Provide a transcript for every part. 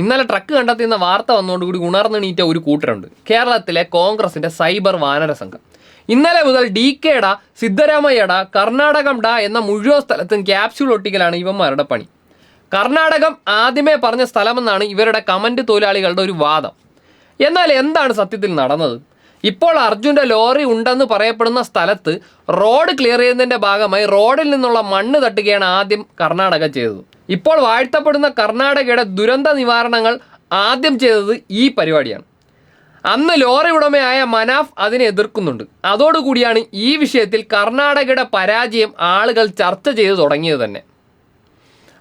ഇന്നലെ ട്രക്ക് കണ്ടെത്തിയെന്ന വാർത്ത വന്നുകൊണ്ടുകൂടി ഉണർന്നെണീറ്റ ഒരു കൂട്ടരുണ്ട്. കേരളത്തിലെ കോൺഗ്രസിന്റെ സൈബർ വാനര സംഘം. ഇന്നലെ മുതൽ ഡി കെട സിദ്ധരാമയ്യട കർണാടകം ഡ എന്ന മുഴുവൻ സ്ഥലത്തും ക്യാപ്സ്യൂൾ ഒട്ടിക്കലാണ് ഇവന്മാരുടെ പണി. കർണാടകം ആദ്യമേ പറഞ്ഞ സ്ഥലമെന്നാണ് ഇവരുടെ കമന്റ് തൊഴിലാളികളുടെ ഒരു വാദം. എന്നാൽ എന്താണ് സത്യത്തിൽ നടന്നത്? ഇപ്പോൾ അർജുന്റെ ലോറി ഉണ്ടെന്ന് പറയപ്പെടുന്ന സ്ഥലത്ത് റോഡ് ക്ലിയർ ചെയ്യുന്നതിന്റെ ഭാഗമായി റോഡിൽ നിന്നുള്ള മണ്ണ് തട്ടുകയാണ് ആദ്യം കർണാടക ചെയ്തത്. ഇപ്പോൾ വാഴ്ത്തപ്പെടുന്ന കർണാടകയുടെ ദുരന്ത നിവാരണങ്ങൾ ആദ്യം ചെയ്തത് ഈ പരിപാടിയാണ്. അന്ന് ലോറി ഉടമയായ മനാഫ് അതിനെ എതിർക്കുന്നുണ്ട്. അതോടുകൂടിയാണ് ഈ വിഷയത്തിൽ കർണാടകയുടെ പരാജയം ആളുകൾ ചർച്ച ചെയ്തു തുടങ്ങിയത് തന്നെ.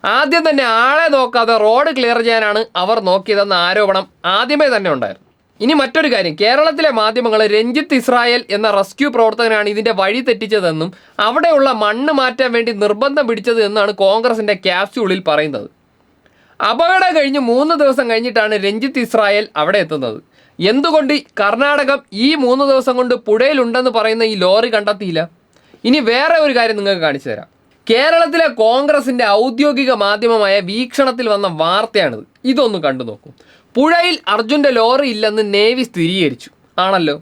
ആദ്യം തന്നെ ആളെ നോക്കാതെ റോഡ് ക്ലിയർ ചെയ്യാനാണ് അവർ നോക്കിയതെന്ന ആരോപണം ആദ്യമേ തന്നെ ഉണ്ടായിരുന്നു. ഇനി മറ്റൊരു കാര്യം. കേരളത്തിലെ മാധ്യമങ്ങൾ രഞ്ജിത്ത് ഇസ്രായേൽ എന്ന റെസ്ക്യൂ പ്രവർത്തകനാണ് ഇതിന്റെ വഴി തെറ്റിച്ചതെന്നും അവിടെയുള്ള മണ്ണ് മാറ്റാൻ വേണ്ടി നിർബന്ധം പിടിച്ചത് എന്നാണ് കോൺഗ്രസിന്റെ ക്യാപ്സ്യൂളിൽ പറയുന്നത്. അപകടം കഴിഞ്ഞ് മൂന്ന് ദിവസം കഴിഞ്ഞിട്ടാണ് രഞ്ജിത്ത് ഇസ്രായേൽ അവിടെ എത്തുന്നത്. എന്തുകൊണ്ട് കർണാടകം ഈ മൂന്ന് ദിവസം കൊണ്ട് പുഴയിലുണ്ടെന്ന് പറയുന്ന ഈ ലോറി കണ്ടെത്തിയില്ല? ഇനി വേറെ ഒരു കാര്യം നിങ്ങൾക്ക് കാണിച്ചു തരാം. കേരളത്തിലെ കോൺഗ്രസിന്റെ ഔദ്യോഗിക മാധ്യമമായ വീക്ഷണത്തിൽ വന്ന വാർത്തയാണിത്. ഇതൊന്ന് കണ്ടു നോക്കൂ. പുഴയിൽ അർജുന്റെ ലോറി ഇല്ലെന്ന് നേവി സ്ഥിരീകരിച്ചു. ആണല്ലോ?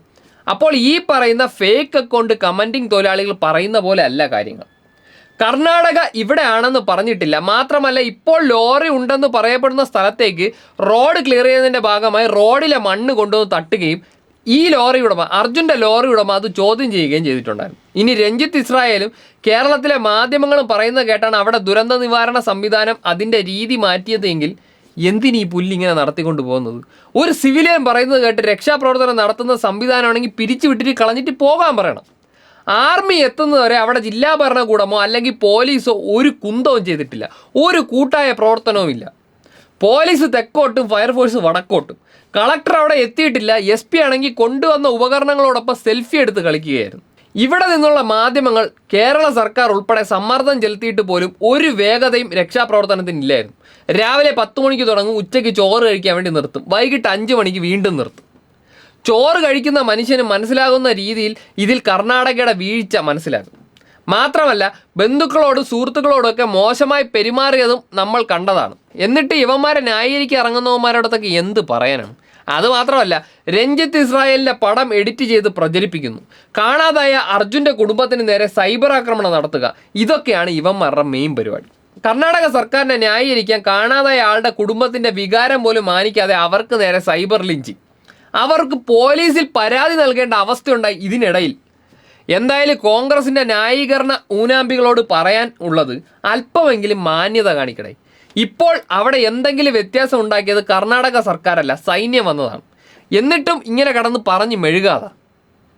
അപ്പോൾ ഈ പറയുന്ന ഫേക്ക് അക്കൗണ്ട് കമന്റിംഗ് തൊഴിലാളികൾ പറയുന്ന പോലെ അല്ല കാര്യങ്ങൾ. കർണാടക ഇവിടെയാണെന്ന് പറഞ്ഞിട്ടില്ല. മാത്രമല്ല ഇപ്പോൾ ലോറി ഉണ്ടെന്ന് പറയപ്പെടുന്ന സ്ഥലത്തേക്ക് റോഡ് ക്ലിയർ ചെയ്യുന്നതിന്റെ ഭാഗമായി റോഡിലെ മണ്ണ് കൊണ്ടുവന്ന് തട്ടുകയും ഈ ലോറി ഉടമ അർജുന്റെ ലോറി ഉടമ അത് ചോദ്യം ചെയ്യുകയും ചെയ്തിട്ടുണ്ടായിരുന്നു. ഇനി രഞ്ജിത്ത് ഇസ്രായേലും കേരളത്തിലെ മാധ്യമങ്ങളും പറയുന്നത് കേട്ടാണ് അവിടെ ദുരന്ത നിവാരണ സംവിധാനം അതിന്റെ രീതി മാറ്റിയതെങ്കിൽ എന്തിനീ ഈ പുല്ലിങ്ങനെ നടത്തിക്കൊണ്ട് പോകുന്നത്? ഒരു സിവിലിയൻ പറയുന്നത് കേട്ട് രക്ഷാപ്രവർത്തനം നടത്തുന്ന സംവിധാനമാണെങ്കിൽ പിരിച്ചു വിട്ടിട്ട് കളഞ്ഞിട്ട് പോകാൻ പറയണം. ആർമി എത്തുന്നതുവരെ അവിടെ ജില്ലാ ഭരണകൂടമോ അല്ലെങ്കിൽ പോലീസോ ഒരു കുന്തവും ചെയ്തിട്ടില്ല. ഒരു കൂട്ടായ പ്രവർത്തനവും ഇല്ല പോലീസ് തെക്കോട്ടും ഫയർഫോഴ്സ് വടക്കോട്ടും. കളക്ടർ അവിടെ എത്തിയിട്ടില്ല. എസ് പി ആണെങ്കിൽ കൊണ്ടുവന്ന ഉപകരണങ്ങളോടൊപ്പം സെൽഫി എടുത്ത് കളിക്കുകയായിരുന്നു. ഇവിടെ നിന്നുള്ള മാധ്യമങ്ങൾ കേരള സർക്കാർ ഉൾപ്പെടെ സമ്മർദ്ദം ചെലുത്തിയിട്ട് പോലും ഒരു വേഗതയും രക്ഷാപ്രവർത്തനത്തിന് ഇല്ലായിരുന്നു. രാവിലെ പത്ത് മണിക്ക് തുടങ്ങും. ഉച്ചയ്ക്ക് ചോറ് കഴിക്കാൻ വേണ്ടി നിർത്തും. വൈകിട്ട് അഞ്ച് മണിക്ക് വീണ്ടും നിർത്തും. ചോറ് കഴിക്കുന്ന മനുഷ്യന് മനസ്സിലാകുന്ന രീതിയിൽ ഇതിൽ കർണാടകയുടെ വീഴ്ച മനസ്സിലാകും. മാത്രമല്ല ബന്ധുക്കളോടും സുഹൃത്തുക്കളോടൊക്കെ മോശമായി പെരുമാറിയതും നമ്മൾ കണ്ടതാണ്. എന്നിട്ട് ഇവന്മാരെ ന്യായീകരിക്കാൻ ഇറങ്ങുന്നവന്മാരോടത്തൊക്കെ എന്ത് പറയാനാണ്? അതുമാത്രമല്ല രഞ്ജിത്ത് ഇസ്രായേലിന്റെ പടം എഡിറ്റ് ചെയ്ത് പ്രചരിപ്പിക്കുന്നു. കാണാതായ അർജുന്റെ കുടുംബത്തിന് നേരെ സൈബർ ആക്രമണം നടത്തുക ഇതൊക്കെയാണ് ഇവന്മാരുടെ മെയിൻ പരിപാടി. കർണാടക സർക്കാരിനെ ന്യായീകരിക്കാൻ കാണാതായ ആളുടെ കുടുംബത്തിന്റെ വികാരം പോലും മാനിക്കാതെ അവർക്ക് നേരെ സൈബർ ലിഞ്ചിങ് അവർക്ക് പോലീസിൽ പരാതി നൽകേണ്ട അവസ്ഥയുണ്ടായി ഇതിനിടയിൽ. എന്തായാലും കോൺഗ്രസിന്റെ ന്യായീകരണ ഊനാമ്പികളോട് പറയാൻ ഉള്ളത് അല്പമെങ്കിലും മാന്യത കാണിക്കണേ. ഇപ്പോൾ അവിടെ എന്തെങ്കിലും വ്യത്യാസം ഉണ്ടാക്കിയത് കർണാടക സർക്കാരല്ല സൈന്യം വന്നതാണ്. എന്നിട്ടും ഇങ്ങനെ കടന്ന് പറഞ്ഞ് മെഴുകാതാ.